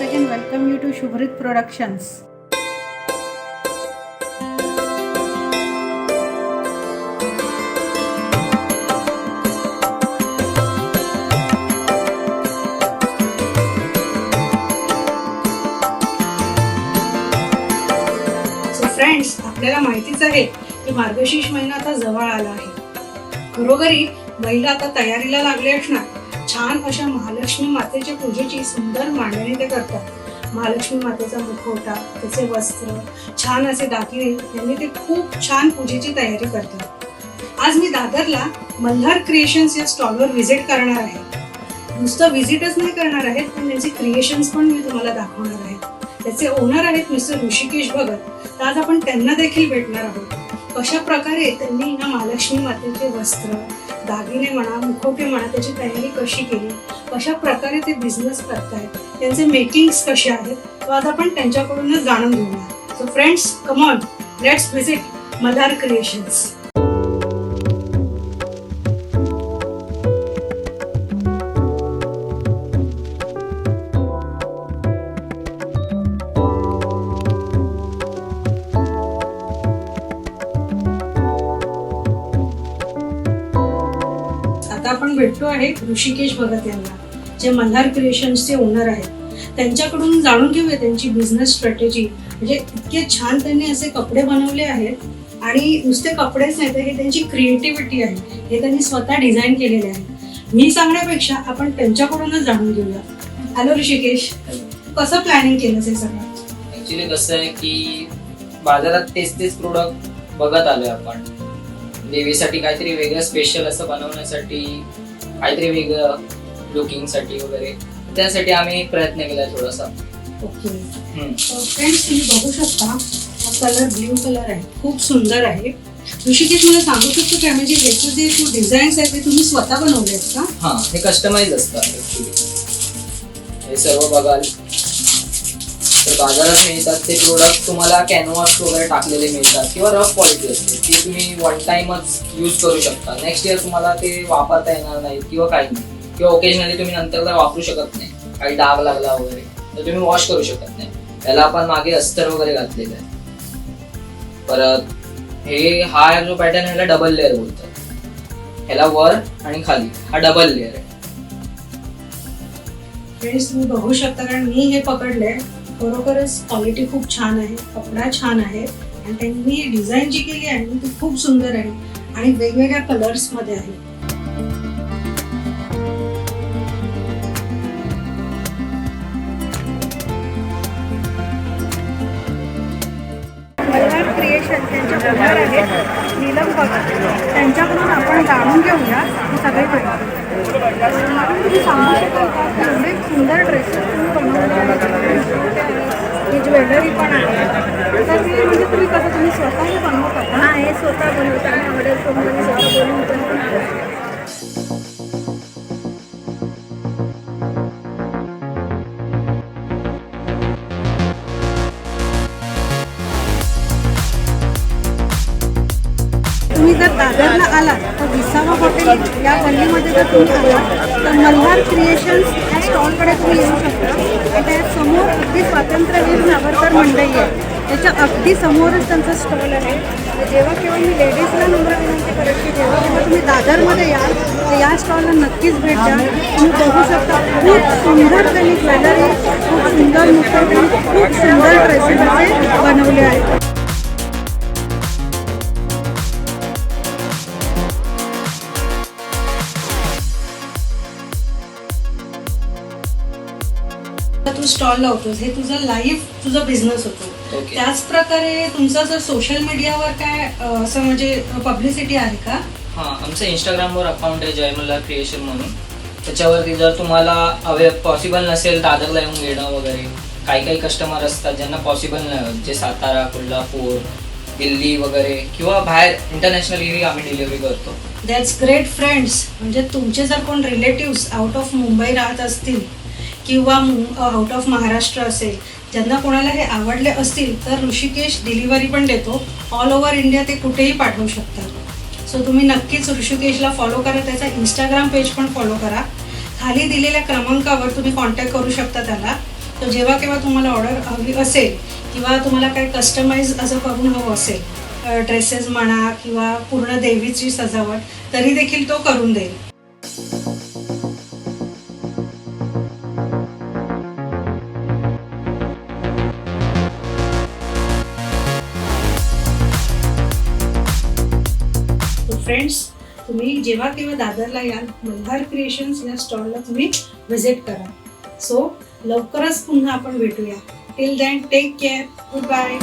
शुभ्रित productions so friends आपल्याला माहितीच आहे की मार्गशीर्ष महिना आता जवळ आला आहे. घरोघरी महिला आता तयारीला लागले असणार. छान अशा महालक्ष्मी मातेच्या पूजेची सुंदर मांडणी ते करतात. महालक्ष्मी मातेचा मुखवटा त्याचे वस्त्र छान असे दागिने यांनी ते खूप छान पूजेची तयारी करतात. आज मी दादरला मल्हार क्रिएशन्स या स्टॉलवर व्हिजिट करणार आहे. नुसतं व्हिजिटच नाही करणार आहेत पण त्यांचे क्रिएशन्स पण मी तुम्हाला दाखवणार आहे. त्याचे ओनर आहेत मिस्टर ऋषिकेश भगत. तर आज आपण त्यांना देखील भेटणार आहोत. कशा प्रकारे त्यांनी ह्या महालक्ष्मी मातेचे वस्त्र दागिने म्हणा मुखोटे म्हणा त्याची तयारी कशी केली? कशा प्रकारे ते बिझनेस करतायत? त्यांचे मेकिंग्स कसे आहेत? तो आता आपण त्यांच्याकडूनच जाणून घेऊया. So friends come on let's visit Madar creations आता आपण भेटतो आहे ऋषिकेश भगत यांना जे मल्हार क्रिएशन्सचे ओनर आहेत. त्यांच्याकडून जाणून घेऊया त्यांची बिझनेस स्ट्रॅटेजी म्हणजे इतके छान त्यांनी असे कपडे बनवले आहेत आणि नुसते कपडेच नाही तर हे त्यांची क्रिएटिव्हिटी आहे. हे त्यांनी स्वतः डिझाईन केलेले आहे. मी सांगण्यापेक्षा आपण त्यांच्याकडूनच जाणून घेऊया. हॅलो ऋषिकेश. कसं प्लॅनिंग केलं हे सगळं? ऍक्च्युली कसं आहे की बाजारात तेच तेच प्रोडक्ट बघत आलोय आपण. देवीसाठी काहीतरी वेगळं स्पेशल असं बनवण्यासाठी काहीतरी वेगळं लुकिंगसाठी वगैरे. त्यासाठी आम्ही प्रयत्न केला थोडासा. ओके. फ्रेंड्स तुम्ही बघू शकता हा कलर ब्ल्यू कलर आहे. खूप सुंदर आहे. ऋषिकेश मला सांगू शकतो का म्हणजे याचे जे तू डिझाईन्स आहेत ते तुम्ही स्वतः बनवले आहेत का? हा हे कस्टमाइज असतात हे सर्व बघाल. तर बाजारात मिळतात ते प्रोडक्ट तुम्हाला कॅनव्हास वगैरे टाकलेले मिळतात किंवा रफ क्वालिटी असते ती तुम्ही वन टाइमच यूज करू शकता. नेक्स्ट इयर तुम्हाला ते वापरता येणार नाही किंवा काही नाही. किंवा ओकेजनली तुम्ही नंतर वापरू शकत नाही. काही डाग लागला वगैरे तर तुम्ही वॉश करू शकत नाही. त्याला आपण मागे अस्तर वगैरे घातलेलं आहे. परत हे हा जो पॅटर्न ह्याला डबल लेअर बोलतात. ह्याला वर आणि खाली हा डबल लेअर आहे. फ्रेंड्स तुम्ही बघू शकता कारण मी हे पकडले खरोखरच क्वालिटी खूप छान आहे कपडा छान आहे आणि त्यांनी डिझाईन जी केली आहे ती खूप सुंदर आहे आणि वेगवेगळ्या कलर्समध्ये आहे. क्रिएशन ओनर आहेत नीलम भगत त्यांच्याकडून आपण जाणून घेऊया. सगळे सांगू शकाल का की एवढे सुंदर ड्रेसेस तुम्ही बनवले आहेत ही ज्वेलरी पण आहे. तर म्हणजे तुम्ही कसं तुम्ही स्वतः बनवता हा हे स्वतः बनवतो आणि ऑर्डर प्रमाणे स्वतः बनवून पण बनवतो. तुम्ही जर दादरला आलात तर विसावा हॉटेल या गल्लीमध्ये जर तुम्ही आलात तर मल्हार क्रिएशन्स स्टॉलकडे तुम्ही येऊ शकता. आणि त्या समोर अगदी स्वातंत्र्यवीर सावरकर मंडई आहे. त्याच्या अगदी समोरच त्यांचा स्टॉल आहे. जेव्हा केव्हा मी लेडीजला नम्र विनंती करेन की जेव्हा केव्हा तुम्ही दादरमध्ये याल तर या स्टॉलला नक्कीच भेट द्या. तुम्ही बघू शकता खूप सुंदर त्यांनी ज्वेलरी खूप सुंदर मुखवटे खूप सुंदर ड्रेसेस बनवले आहेत. तू स्टॉल लावतोस हे तुझं लाईव्ह तुझा बिझनेस होतो. ओके त्याच प्रकारे तुमचं जर सोशल मीडियावर काय अं, असं म्हणजे पब्लिसिटी आहे का? हा आमचं इंस्टाग्रामवर अकाउंट आहे जयमल्ला क्रिएशन म्हणून. त्याच्यावरती जर तुम्हाला अवे पॉसिबल नसेल दादरला येऊन घेणं वगैरे काही काही कस्टमर असतात ज्यांना पॉसिबल नाही होत. जे सातारा कोल्हापूर दिल्ली वगैरे किंवा बाहेर इंटरनॅशनली आम्ही डिलिव्हरी करतो. दॅट्स ग्रेट फ्रेंड्स म्हणजे तुमचे जर कोण रिलेटिव्स आउट ऑफ मुंबई राहत असतील किंवा आउट ऑफ महाराष्ट्र असेल ज्यांना कोणाला हे आवडले असतील तर ऋषिकेश डिलिव्हरी पण देतो. ऑल ओव्हर इंडिया ते कुठेही पाठवू शकतात. सो तुम्ही नक्कीच ऋषिकेशला फॉलो करा. त्याचा इंस्टाग्राम पेज पण फॉलो करा. खाली दिलेल्या क्रमांकावर तुम्ही कॉन्टॅक्ट करू शकता त्याला. तर जेव्हा केव्हा तुम्हाला ऑर्डर हवी असेल किंवा तुम्हाला काही कस्टमाइज असं करून हवं असेल ड्रेसेस म्हणा किंवा पूर्ण देवीची सजावट तरी देखील तो करून देईल. फ्रेंड्स तुम्ही जेव्हा केव्हा दादरला याल मल्हार क्रिएशन्स या स्टॉलला तुम्ही व्हिजिट करा. सो लवकरच पुन्हा आपण भेटूया. Till then take care good bye